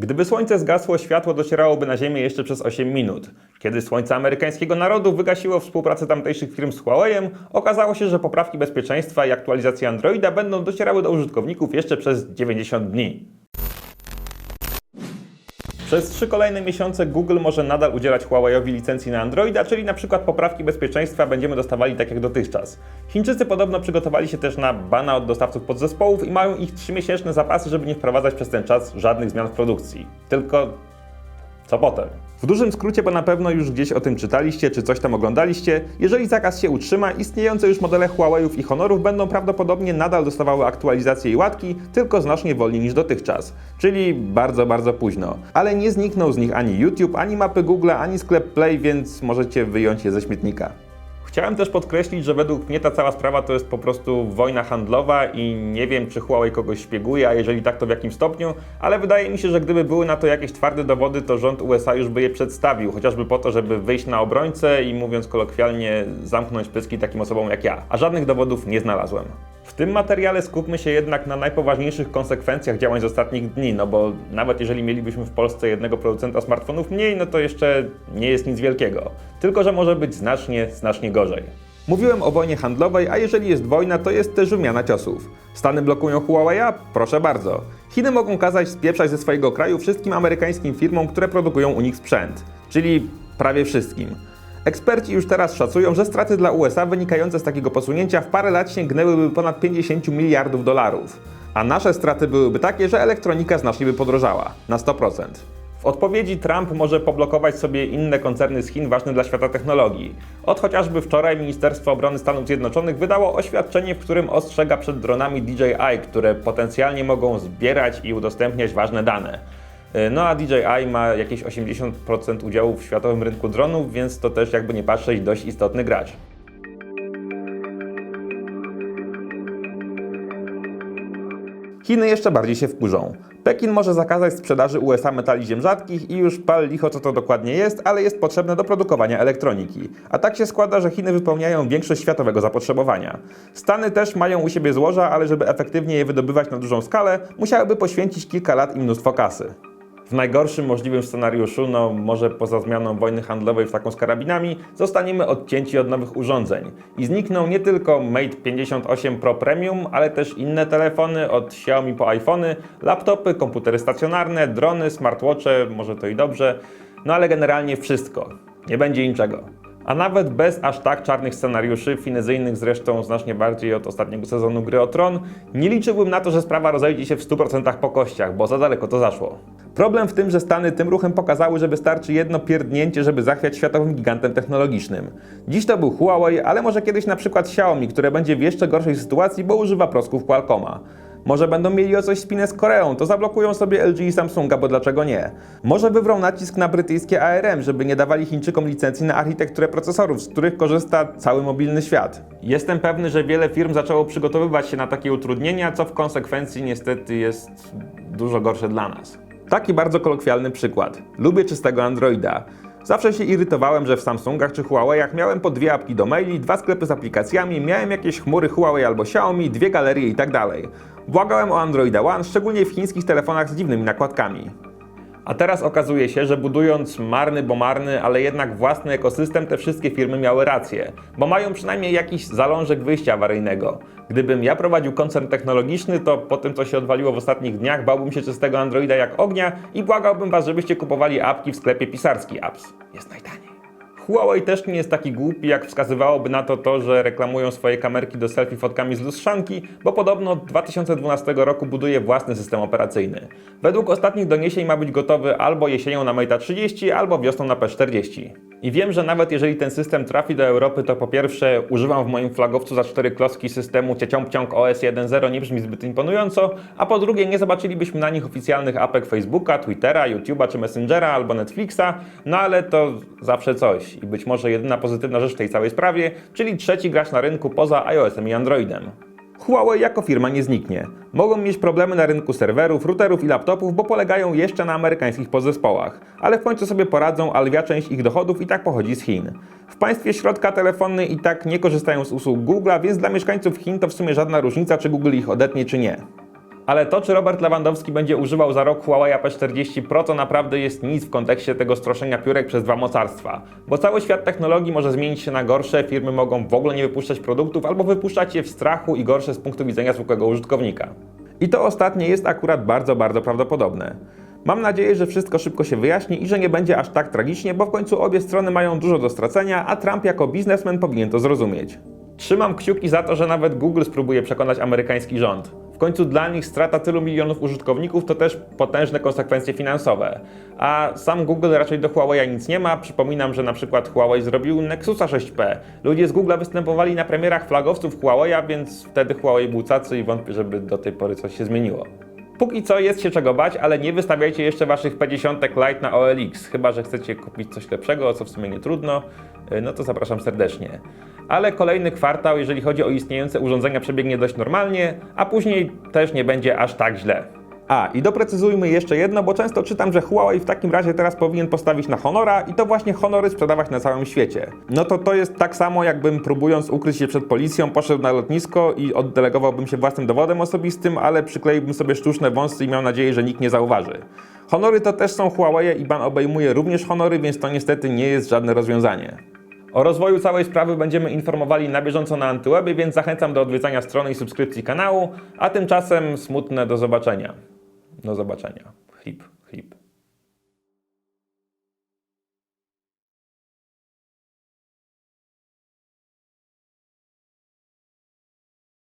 Gdyby słońce zgasło, światło docierałoby na Ziemię jeszcze przez 8 minut. Kiedy słońce amerykańskiego narodu wygasiło współpracę tamtejszych firm z Huawei'em, okazało się, że poprawki bezpieczeństwa i aktualizacje Androida będą docierały do użytkowników jeszcze przez 90 dni. Przez trzy kolejne miesiące Google może nadal udzielać Huawei'owi licencji na Androida, czyli na przykład poprawki bezpieczeństwa będziemy dostawali tak jak dotychczas. Chińczycy podobno przygotowali się też na bana od dostawców podzespołów i mają ich 3-miesięczne zapasy, żeby nie wprowadzać przez ten czas żadnych zmian w produkcji. Tylko co potem? W dużym skrócie, bo na pewno już gdzieś o tym czytaliście, czy coś tam oglądaliście, jeżeli zakaz się utrzyma, istniejące już modele Huawei'ów i Honorów będą prawdopodobnie nadal dostawały aktualizacje i łatki, tylko znacznie wolniej niż dotychczas. Czyli bardzo, bardzo późno. Ale nie znikną z nich ani YouTube, ani mapy Google, ani sklep Play, więc możecie wyjąć je ze śmietnika. Chciałem też podkreślić, że według mnie ta cała sprawa to jest po prostu wojna handlowa i nie wiem, czy Huawei kogoś szpieguje, a jeżeli tak, to w jakim stopniu, ale wydaje mi się, że gdyby były na to jakieś twarde dowody, to rząd USA już by je przedstawił, chociażby po to, żeby wyjść na obrońcę i mówiąc kolokwialnie, zamknąć pyski takim osobom jak ja. A żadnych dowodów nie znalazłem. W tym materiale skupmy się jednak na najpoważniejszych konsekwencjach działań z ostatnich dni, no bo nawet jeżeli mielibyśmy w Polsce jednego producenta smartfonów mniej, no to jeszcze nie jest nic wielkiego. Tylko, że może być znacznie, znacznie gorzej. Mówiłem o wojnie handlowej, a jeżeli jest wojna, to jest też wymiana ciosów. Stany blokują Huawei'a? Proszę bardzo. Chiny mogą kazać spieprzać ze swojego kraju wszystkim amerykańskim firmom, które produkują u nich sprzęt. Czyli prawie wszystkim. Eksperci już teraz szacują, że straty dla USA wynikające z takiego posunięcia w parę lat sięgnęłyby ponad 50 miliardów dolarów. A nasze straty byłyby takie, że elektronika znacznie by podrożała na 100%. W odpowiedzi Trump może poblokować sobie inne koncerny z Chin ważne dla świata technologii. Od chociażby wczoraj Ministerstwo Obrony Stanów Zjednoczonych wydało oświadczenie, w którym ostrzega przed dronami DJI, które potencjalnie mogą zbierać i udostępniać ważne dane. No a DJI ma jakieś 80% udziału w światowym rynku dronów, więc to też jakby nie patrzeć dość istotny gracz. Chiny jeszcze bardziej się wkurzą. Pekin może zakazać sprzedaży USA metali ziem rzadkich i już pal licho co to dokładnie jest, ale jest potrzebne do produkowania elektroniki. A tak się składa, że Chiny wypełniają większość światowego zapotrzebowania. Stany też mają u siebie złoża, ale żeby efektywnie je wydobywać na dużą skalę, musiałyby poświęcić kilka lat i mnóstwo kasy. W najgorszym możliwym scenariuszu, no może poza zmianą wojny handlowej w taką z karabinami, zostaniemy odcięci od nowych urządzeń. I znikną nie tylko Mate 58 Pro Premium, ale też inne telefony od Xiaomi po iPhony, laptopy, komputery stacjonarne, drony, smartwatche, może to i dobrze, no ale generalnie wszystko. Nie będzie niczego. A nawet bez aż tak czarnych scenariuszy, finezyjnych zresztą znacznie bardziej od ostatniego sezonu Gry o Tron, nie liczyłbym na to, że sprawa rozejdzie się w 100% po kościach, bo za daleko to zaszło. Problem w tym, że Stany tym ruchem pokazały, że wystarczy jedno pierdnięcie, żeby zachwiać światowym gigantem technologicznym. Dziś to był Huawei, ale może kiedyś na przykład Xiaomi, które będzie w jeszcze gorszej sytuacji, bo używa prosków Qualcomma. Może będą mieli o coś spinę z Koreą, to zablokują sobie LG i Samsunga, bo dlaczego nie? Może wywrą nacisk na brytyjskie ARM, żeby nie dawali Chińczykom licencji na architekturę procesorów, z których korzysta cały mobilny świat. Jestem pewny, że wiele firm zaczęło przygotowywać się na takie utrudnienia, co w konsekwencji niestety jest dużo gorsze dla nas. Taki bardzo kolokwialny przykład. Lubię czystego Androida. Zawsze się irytowałem, że w Samsungach czy Huawei'ach miałem po dwie apki do maili, dwa sklepy z aplikacjami, miałem jakieś chmury Huawei albo Xiaomi, dwie galerie i tak. Błagałem o Androida One, szczególnie w chińskich telefonach z dziwnymi nakładkami. A teraz okazuje się, że budując marny, bo marny, ale jednak własny ekosystem, te wszystkie firmy miały rację, bo mają przynajmniej jakiś zalążek wyjścia awaryjnego. Gdybym ja prowadził koncern technologiczny, to po tym, co się odwaliło w ostatnich dniach, bałbym się czystego Androida jak ognia i błagałbym Was, żebyście kupowali apki w sklepie Pisarski Apps. Jest najtaniej. Huawei też nie jest taki głupi, jak wskazywałoby na to to, że reklamują swoje kamerki do selfie fotkami z lustrzanki, bo podobno od 2012 roku buduje własny system operacyjny. Według ostatnich doniesień ma być gotowy albo jesienią na Mate 30, albo wiosną na P40. I wiem, że nawet jeżeli ten system trafi do Europy, to po pierwsze używam w moim flagowcu za cztery klocki systemu Cieciąpciąg OS 1.0 nie brzmi zbyt imponująco, a po drugie nie zobaczylibyśmy na nich oficjalnych apek Facebooka, Twittera, YouTube'a czy Messengera albo Netflixa, no ale to zawsze coś. I być może jedyna pozytywna rzecz w tej całej sprawie, czyli trzeci gracz na rynku poza iOS-em i Androidem. Huawei jako firma nie zniknie. Mogą mieć problemy na rynku serwerów, routerów i laptopów, bo polegają jeszcze na amerykańskich podzespołach, ale w końcu sobie poradzą, a lwia część ich dochodów i tak pochodzi z Chin. W państwie środka telefony i tak nie korzystają z usług Google'a, więc dla mieszkańców Chin to w sumie żadna różnica, czy Google ich odetnie, czy nie. Ale to, czy Robert Lewandowski będzie używał za rok Huawei P40 Pro, to naprawdę jest nic w kontekście tego stroszenia piórek przez dwa mocarstwa. Bo cały świat technologii może zmienić się na gorsze, firmy mogą w ogóle nie wypuszczać produktów albo wypuszczać je w strachu i gorsze z punktu widzenia zwykłego użytkownika. I to ostatnie jest akurat bardzo, bardzo prawdopodobne. Mam nadzieję, że wszystko szybko się wyjaśni i że nie będzie aż tak tragicznie, bo w końcu obie strony mają dużo do stracenia, a Trump jako biznesmen powinien to zrozumieć. Trzymam kciuki za to, że nawet Google spróbuje przekonać amerykański rząd. Końcu dla nich strata tylu milionów użytkowników to też potężne konsekwencje finansowe. A sam Google raczej do Huawei nic nie ma. Przypominam, że na przykład Huawei zrobił Nexusa 6P. Ludzie z Google występowali na premierach flagowców Huawei, więc wtedy Huawei był cacy i wątpię, żeby do tej pory coś się zmieniło. Póki co jest się czego bać, ale nie wystawiajcie jeszcze waszych P10 Lite na OLX, chyba że chcecie kupić coś lepszego, co w sumie nie trudno, yy, no to zapraszam serdecznie. Ale kolejny kwartał, jeżeli chodzi o istniejące urządzenia, przebiegnie dość normalnie, a później też nie będzie aż tak źle. A, i doprecyzujmy jeszcze jedno, bo często czytam, że Huawei w takim razie teraz powinien postawić na Honora i to właśnie Honory sprzedawać na całym świecie. No to to jest tak samo, jakbym próbując ukryć się przed policją, poszedł na lotnisko i oddelegowałbym się własnym dowodem osobistym, ale przykleiłbym sobie sztuczne wąsy i miał nadzieję, że nikt nie zauważy. Honory to też są Huawei i ban obejmuje również Honory, więc to niestety nie jest żadne rozwiązanie. O rozwoju całej sprawy będziemy informowali na bieżąco na Antywebie, więc zachęcam do odwiedzania strony i subskrypcji kanału, a tymczasem smutne do zobaczenia. Do zobaczenia. Chlip.